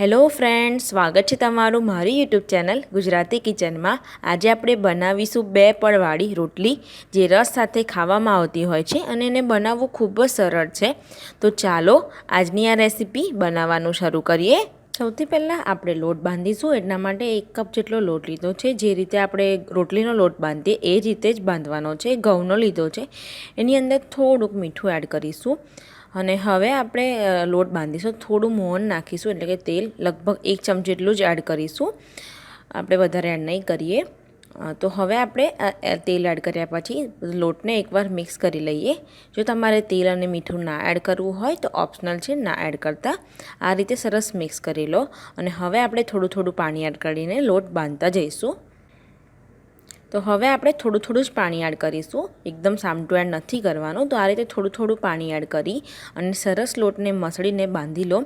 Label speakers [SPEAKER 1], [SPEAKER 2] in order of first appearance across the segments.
[SPEAKER 1] Hello friend સ્વાગત છે તમારું મારી યુટ્યુબ ચેનલ ગુજરાતી કિચનમાં. આજે આપણે બનાવીશું બે પડવાળી રોટલી, જે રસ સાથે ખાવામાં આવતી હોય છે અને એને બનાવવું ખૂબ જ સરળ છે. તો ચાલો, આજની આ રેસીપી બનાવવાનું શરૂ કરીએ. સૌથી પહેલાં આપણે લોટ બાંધીશું. એટલા માટે એક કપ જેટલો લોટ લીધો છે. જે રીતે આપણે રોટલીનો લોટ બાંધીએ, એ રીતે જ બાંધવાનો છે. ઘઉંનો લીધો છે. એની અંદર થોડુંક મીઠું એડ કરીશું. અને હવે આપણે લોટ બાંધીશું. થોડું મોહન નાખીશું, એટલે કે તેલ લગભગ એક ચમચી જેટલું જ એડ કરીશું. આપણે વધારે એડ નહીં કરીએ. તો હવે આપણે તેલ એડ કર્યા પછી લોટને એકવાર મિક્સ કરી લઈએ. જો તમારે તેલ અને મીઠું ના એડ કરવું હોય, તો ઓપ્શનલ છે, ના એડ કરતા. આ રીતે સરસ મિક્સ કરી લો. અને હવે આપણે થોડું થોડું પાણી એડ કરીને લોટ બાંધતા જઈશું. તો હવે આપણે થોડું થોડું જ પાણી એડ કરીશું. એકદમ સામટું એડ નથી કરવાનું. તો આ રીતે થોડું થોડું પાણી એડ કરી અને સરસ લોટને મસળીને બાંધી લો.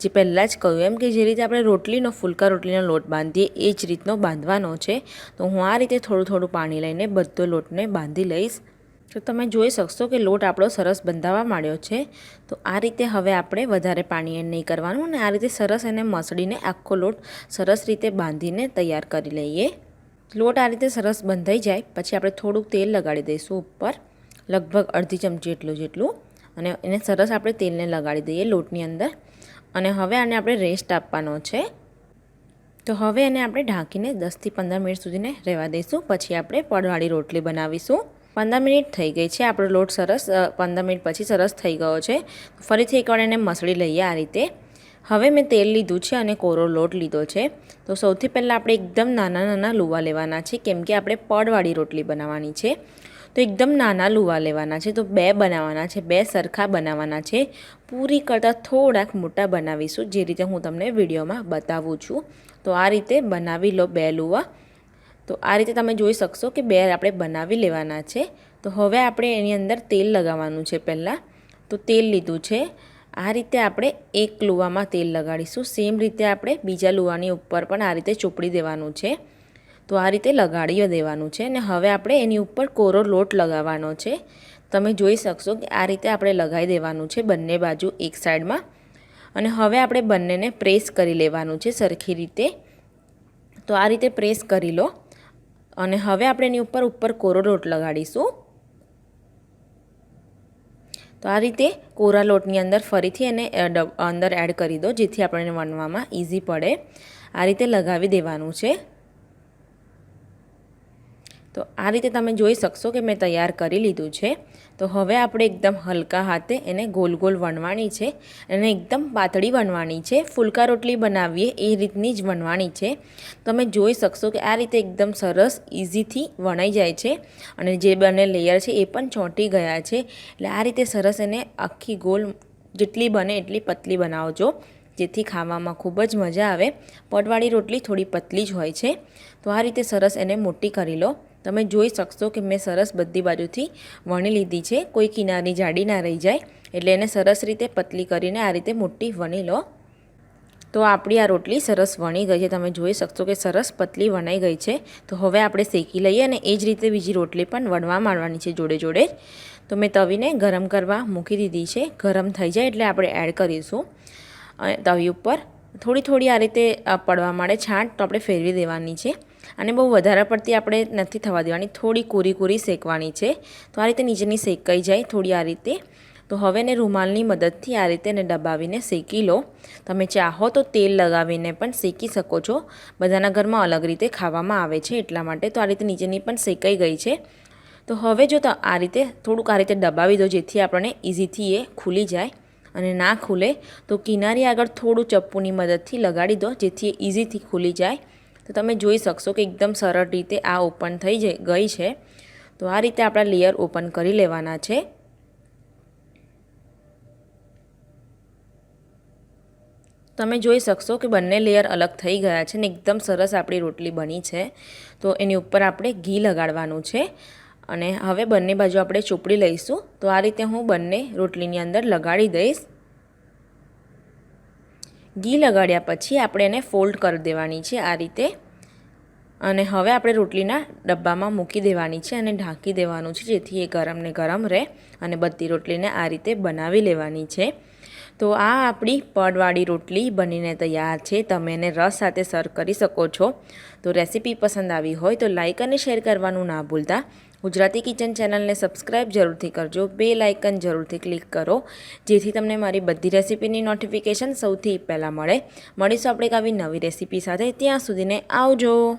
[SPEAKER 1] જે પહેલાં જ કહ્યું એમ કે જે રીતે આપણે રોટલીનો, ફુલકા રોટલીનો લોટ બાંધીએ, એ જ રીતનો બાંધવાનો છે. તો હું આ રીતે થોડું થોડું પાણી લઈને બધો લોટને બાંધી લઈશ. તો તમે જોઈ શકશો કે લોટ આપણો સરસ બંધાવા માંડ્યો છે. તો આ રીતે હવે આપણે વધારે પાણી એડ નહીં કરવાનું અને આ રીતે સરસ એને મસળીને આખો લોટ સરસ રીતે બાંધીને તૈયાર કરી લઈએ. લોટ આ રીતે સરસ બંધાઈ જાય. પછી આપણે થોડુંક તેલ લગાડી દઈશું ઉપર, લગભગ અડધી ચમચી એટલું જેટલું. અને એને સરસ આપણે તેલને લગાડી દઈએ લોટની અંદર. અને હવે આને આપણે રેસ્ટ આપવાનો છે. તો હવે એને આપણે ઢાંકીને દસથી પંદર મિનિટ સુધીને રહેવા દઈશું. પછી આપણે પડવાળી રોટલી બનાવીશું. પંદર મિનિટ થઈ ગઈ છે. આપણો લોટ સરસ પંદર મિનિટ પછી સરસ થઈ ગયો છે. ફરીથી એકવાર એને મસળી લઈએ આ રીતે. હવે મેં તેલ લીધું છે અને કોરો લોટ લીધો છે. તો સૌથી પહેલાં આપણે એકદમ નાના નાના લુવા લેવાના છે, કેમ કે આપણે પડવાળી રોટલી બનાવવાની છે. તો એકદમ નાના લુવા લેવાના છે, તો બે બનાવવાના છે, બે સરખા બનાવવાના છે. પૂરી કરતાં થોડાક મોટા બનાવીશું, જે રીતે હું તમને વિડીયોમાં બતાવું છું. તો આ રીતે બનાવી લો બે લુવા. તો આ રીતે તમે જોઈ શકશો કે બે આપણે બનાવી લેવાના છે. તો હવે આપણે એની અંદર તેલ લગાવવાનું છે પહેલાં. તો તેલ લીધું છે. આ રીતે આપણે એક લુવામાં તેલ લગાડીશું. સેમ રીતે આપણે બીજા લુવાની ઉપર પણ આ રીતે ચોપડી દેવાનું છે. તો આ રીતે લગાડી દેવાનું છે અને હવે આપણે એની ઉપર કોરો લોટ લગાવવાનો છે. તમે જોઈ શકશો કે આ રીતે આપણે લગાવી દેવાનું છે બંને બાજુ એક સાઈડમાં. અને હવે આપણે બંનેને પ્રેસ કરી લેવાનું છે સરખી રીતે. તો આ રીતે પ્રેસ કરી લો. અને હવે આપણે એની ઉપર ઉપર કોરો લોટ લગાડીશું. તો આ રીતે કોરા લોટની અંદર ફરીથી એને અંદર એડ કરી દો, જેથી આપણને વણવામાં ઇઝી પડે. આ રીતે લગાવી દેવાનું છે. તો આ રીતે તમે જોઈ શકશો કે મેં તૈયાર કરી લીધું છે. તો હવે આપણે એકદમ હલકા હાથે એને ગોલ ગોલ વણવાની છે અને એકદમ પાતળી વણવાની છે. ફુલકા રોટલી બનાવીએ એ રીતની જ વણવાની છે. તમે જોઈ શકશો કે આ રીતે એકદમ સરસ ઇઝીથી વણાઈ જાય છે અને જે બંને લેયર છે એ પણ ચોંટી ગયા છે. એટલે આ રીતે સરસ એને આખી ગોલ જેટલી બને એટલી પતલી બનાવજો, જેથી ખાવામાં ખૂબ જ મજા આવે. પટવાળી રોટલી થોડી પતલી જ હોય છે. તો આ રીતે સરસ એને મોટી કરી લો. તમે જોઈ શકશો કે મેં સરસ બધી બાજુથી વણી લીધી છે. કોઈ કિનારી જાડી ના રહી જાય, એટલે એને સરસ રીતે પતલી કરીને આ રીતે મોટી વણી લો. તો આપણી આ રોટલી સરસ વણી ગઈ છે. તમે જોઈ શકશો કે સરસ પતલી વણાઈ ગઈ છે. તો હવે આપણે શેકી લઈએ અને એ જ રીતે બીજી રોટલી પણ વણવા માંડવાની છે જોડે જોડે તો મેં તવીને ગરમ કરવા મૂકી દીધી છે. ગરમ થઈ જાય એટલે આપણે એડ કરીશું. તવી ઉપર થોડી થોડી આ રીતે પડવા માંડે, છાંટ તો આપણે ફેરવી દેવાની છે. અને બહુ વધારે પડતી આપણે નથી થવા દેવાની. થોડી કોરી કોરી શેકવાની છે. તો આ રીતે નીચેની શેકાઈ જાય થોડી આ રીતે. તો હવે ને રૂમાલની મદદથી આ રીતે એને દબાવીને શેકી લો. તમે ચાહો તો તેલ લગાવીને પણ શેકી શકો છો. બધાના ઘરમાં અલગ રીતે ખાવામાં આવે છે એટલા માટે. તો આ રીતે નીચેની પણ શેકાઈ ગઈ છે. તો હવે જો આ રીતે થોડુંક આ રીતે દબાવી દો જેથી આપણને ઇઝીથી એ ખુલી જાય અને ના ખુલે. તો કિનારી આગળ થોડું ચપ્પુની મદદથી લગાડી દો જેથી એ ઇઝીથી ખુલી જાય. તો તમે જોઈ શકશો કે એકદમ સરળ રીતે આ ઓપન થઈ ગઈ છે. તો આ રીતે આપણા લેયર ઓપન કરી લેવાના છે. તમે જોઈ શકશો કે બંને લેયર અલગ થઈ ગયા છે ને એકદમ સરસ આપણી રોટલી બની છે. તો એની ઉપર આપણે ઘી લગાડવાનું છે અને હવે બંને બાજુ આપણે ચોપડી લઈશું. તો આ રીતે હું બંને રોટલીની અંદર લગાડી દઈશ. ઘી લગાડ્યા પછી આપણે એને ફોલ્ડ કરી દેવાની છે આ રીતે. અને હવે આપણે રોટલીના ડબ્બામાં મૂકી દેવાની છે અને ઢાંકી દેવાનું છે જેથી એ ગરમ ને ગરમ રહે અને બધી રોટલીને આ રીતે બનાવી લેવાની છે. તો આ આપણી પડવાળી રોટલી બનીને તૈયાર છે. તમે એને રસ સાથે સર્વ કરી શકો છો. તો રેસીપી પસંદ આવી હોય તો લાઇક અને શેર કરવાનું ના ભૂલતા. ગુજરાતી કિચન ચેનલને સબસ્ક્રાઇબ જરૂરથી કરજો. બે લાઇકન જરૂરથી ક્લિક કરો, જેથી તમને મારી બધી રેસીપીની નોટિફિકેશન સૌથી પહેલાં મળે. મળીશું આપણે એક આવી નવી રેસીપી સાથે. ત્યાં સુધીને આવજો.